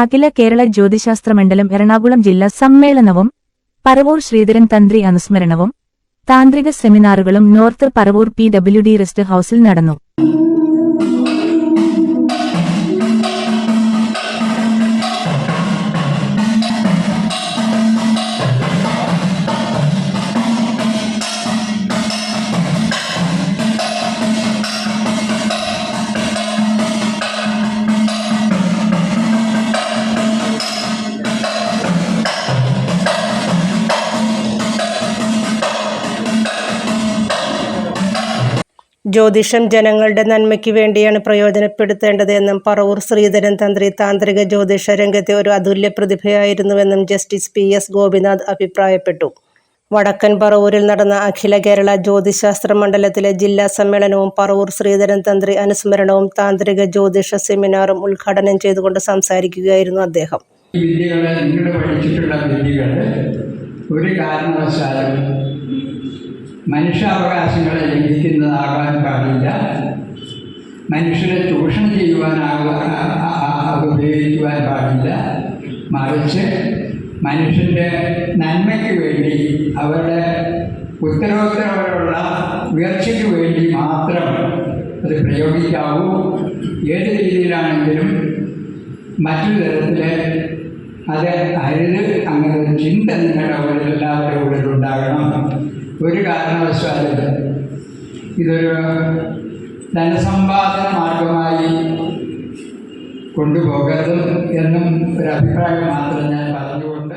അഖില കേരള ജ്യോതിശാസ്ത്ര മണ്ഡലം എറണാകുളം ജില്ലാ സമ്മേളനവും പറവൂർ ശ്രീധരൻ തന്ത്രി അനുസ്മരണവും താന്ത്രിക സെമിനാറുകളും north Paravur P W D rest ഹൌസിൽ നടന്നു. ജ്യോതിഷം ജനങ്ങളുടെ നന്മയ്ക്ക് വേണ്ടിയാണ് പ്രയോജനപ്പെടുത്തേണ്ടതെന്നും പറവൂർ ശ്രീധരൻ തന്ത്രി താന്ത്രിക ജ്യോതിഷ രംഗത്തെ ഒരു അതുല്യ പ്രതിഭയായിരുന്നുവെന്നും ജസ്റ്റിസ് പി എസ് ഗോപിനാഥ് അഭിപ്രായപ്പെട്ടു. വടക്കൻ പറവൂരിൽ നടന്ന അഖില കേരള ജ്യോതിശാസ്ത്ര മണ്ഡലത്തിലെ ജില്ലാ സമ്മേളനവും പറവൂർ ശ്രീധരൻ തന്ത്രി അനുസ്മരണവും താന്ത്രിക ജ്യോതിഷ സെമിനാറും ഉദ്ഘാടനം ചെയ്തുകൊണ്ട് സംസാരിക്കുകയായിരുന്നു അദ്ദേഹം. വിദ്യകളെ പഠിച്ചിട്ടുള്ള വിദ്യകൾ ഒരു കാരണവശാലും മനുഷ്യാവകാശങ്ങളെ ലംഘിക്കുന്നതാകാൻ പാടില്ല. മനുഷ്യരെ ചൂഷണം ചെയ്യുവാനാകുക ഉപയോഗിക്കുവാൻ പാടില്ല. മറിച്ച് മനുഷ്യന്റെ നന്മയ്ക്ക് വേണ്ടി അവരുടെ ഉത്തരോത്തരവരുള്ള ഉയർച്ചയ്ക്ക് വേണ്ടി മാത്രം അത് പ്രയോഗിക്കാവൂ. ഏത് രീതിയിലാണെങ്കിലും മറ്റു തരത്തിൽ അത് അരുത്. അങ്ങനെ ചിന്ത നിങ്ങളുടെ ഉള്ളിൽ ഉണ്ടാകണം ഒരു കാരണവശാലും ഇതൊരു ധനസമ്പാദന മാർഗമായി കൊണ്ടുപോകരുത് എന്നും ഒരു അഭിപ്രായം മാത്രം ഞാൻ പറഞ്ഞുകൊണ്ട്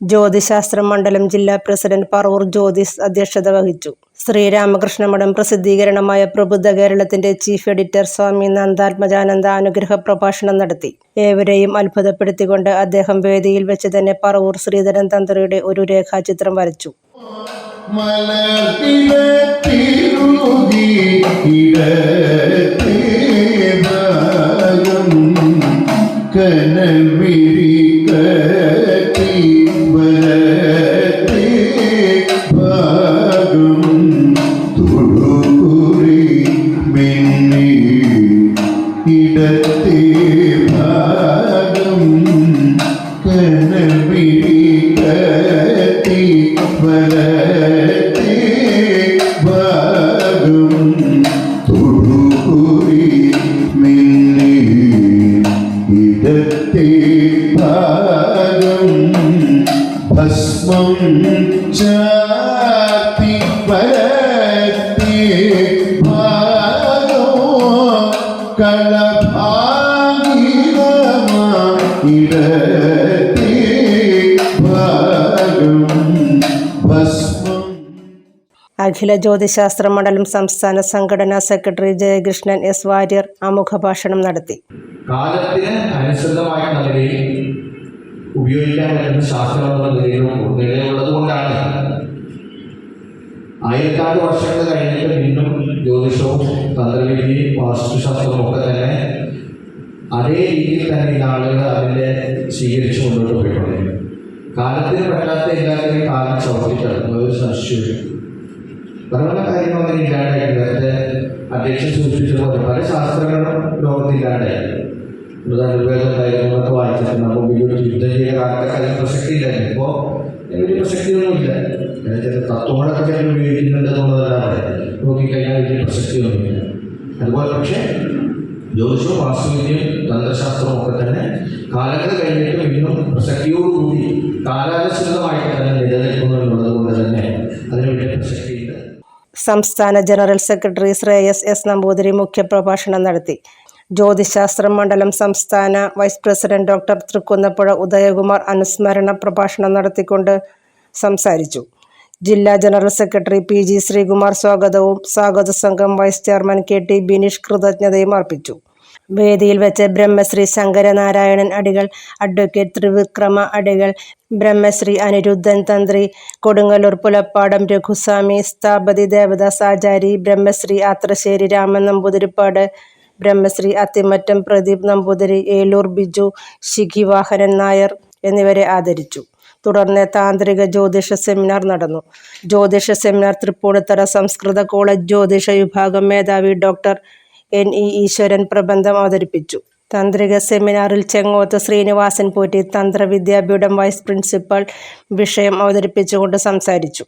ജ്യോതിശാസ്ത്ര മണ്ഡലം ജില്ലാ പ്രസിഡന്റ് പറവൂർ ജ്യോതിസ് അധ്യക്ഷത വഹിച്ചു. ശ്രീരാമകൃഷ്ണ മഠം പ്രസിദ്ധീകരണമായ പ്രബുദ്ധ കേരളത്തിന്റെ ചീഫ് എഡിറ്റർ സ്വാമി നന്ദാത്മജാനന്ദ അനുഗ്രഹ പ്രഭാഷണം നടത്തി. ഏവരെയും അത്ഭുതപ്പെടുത്തിക്കൊണ്ട് അദ്ദേഹം വേദിയിൽ വെച്ച് തന്നെ പറവൂർ ശ്രീധരൻ തന്ത്രിയുടെ ഒരു രേഖാചിത്രം വരച്ചു. മലർത്തിരുതി ഇടത്തേ ഭാഗം കനവിരി കത്തി വലത്തേ ഭാഗം തുളുകുറി മിന്നി ഇടത്തേ ഭാഗം കനവിരി കത്തി വലത്തേ അഖില ജ്യോതിശാസ്ത്ര മണ്ഡലം സംസ്ഥാന സംഘടനാ സെക്രട്ടറി ജയകൃഷ്ണൻ എസ് വാര്യർ ആമുഖ ഭാഷണം നടത്തി. കാലത്തിന് അനുസൃതമായ നിലയിൽ ഉപയോഗിക്കാൻ പറ്റുന്ന ശാസ്ത്രം എന്ന നിലയിലും നിലയുള്ളത് കൊണ്ടാണ്. ആയിരത്താണ്ട് വർഷങ്ങൾ കഴിഞ്ഞിട്ട് വീണ്ടും ജ്യോതിഷവും തന്ത്രവിദ്യയും വാസ്തുശാസ്ത്രവും ഒക്കെ തന്നെ അതേ രീതിയിൽ തന്നെ ഈ ആളുകൾ അതിന്റെ സ്വീകരിച്ചു കൊണ്ടുപോയിട്ടുണ്ട് കാലത്തിന് പറ്റാത്ത എല്ലാവരെയും കാലം ചവിട്ടിക്കിടക്കും ഒരു സംശയമില്ല പല കാര്യങ്ങൾ അങ്ങനെ ഇല്ലാണ്ടായി നേരത്തെ അധ്യക്ഷൻ സൂചിപ്പിച്ചതുപോലെ പല ശാസ്ത്രങ്ങളും ലോകത്തില്ലാണ്ടായിരുന്നു ഋവേദം ഉണ്ടായിരുന്നു എന്നൊക്കെ വായിച്ചിട്ടുണ്ട്. അപ്പോൾ യുദ്ധം ചെയ്യുന്ന കാലത്തൊക്കെ അതിന് പ്രസക്തി ഇല്ലായിരുന്നു. ഇപ്പോൾ വലിയ പ്രസക്തിയൊന്നുമില്ല. ചില തത്വങ്ങളൊക്കെ ചിലർ ഉപയോഗിക്കുന്നുണ്ട് എന്നുള്ളതല്ലാതെ നോക്കിക്കഴിഞ്ഞാൽ വലിയ പ്രസക്തിയൊന്നുമില്ല. അതുപോലെ പക്ഷേ ജ്യോതിഷവും വാസ്തുവിദ്യയും തന്ത്രശാസ്ത്രവും ഒക്കെ തന്നെ കാലങ്ങൾ കഴിഞ്ഞിട്ട് സംസ്ഥാന general secretary Shreyas S Namboothiri മുഖ്യപ്രഭാഷണം നടത്തി. ജ്യോതിശാസ്ത്ര മണ്ഡലം സംസ്ഥാന vice president doctor Thrikkunnappuzha Udayakumar അനുസ്മരണ പ്രഭാഷണം നടത്തിക്കൊണ്ട് സംസാരിച്ചു. ജില്ലാ general secretary P G Sreekumar സ്വാഗതവും സ്വാഗത സംഘം vice chairman K T Bineesh കൃതജ്ഞതയും അർപ്പിച്ചു. വേദിയിൽ വെച്ച് ബ്രഹ്മശ്രീ ശങ്കരനാരായണൻ അടികൾ അഡ്വക്കേറ്റ് ത്രിവിക്രമ അടികൾ ബ്രഹ്മശ്രീ അനിരുദ്ധൻ തന്ത്രി കൊടുങ്ങല്ലൂർ പുലപ്പാടം രഘുസ്വാമി സ്ഥാപതി ദേവദാസ് ആചാരി ബ്രഹ്മശ്രീ ആത്രശ്ശേരി രാമൻ നമ്പൂതിരിപ്പാട് ബ്രഹ്മശ്രീ അത്തിമറ്റം പ്രദീപ് നമ്പൂതിരി ഏലൂർ ബിജു ശിഖിവാഹനൻ നായർ എന്നിവരെ ആദരിച്ചു. തുടർന്ന് താന്ത്രിക ജ്യോതിഷ സെമിനാർ നടന്നു. ജ്യോതിഷ സെമിനാർ തൃപ്പൂണിത്തറ സംസ്കൃത കോളേജ് ജ്യോതിഷ വിഭാഗം മേധാവി ഡോക്ടർ എൻ ഇ ഈശ്വരൻ പ്രബന്ധം അവതരിപ്പിച്ചു. തന്ത്രിക സെമിനാറിൽ ചെങ്ങോത്ത് ശ്രീനിവാസൻ പോറ്റി തന്ത്രവിദ്യാപീഠം വൈസ് പ്രിൻസിപ്പൽ വിഷയം അവതരിപ്പിച്ചുകൊണ്ട് സംസാരിച്ചു.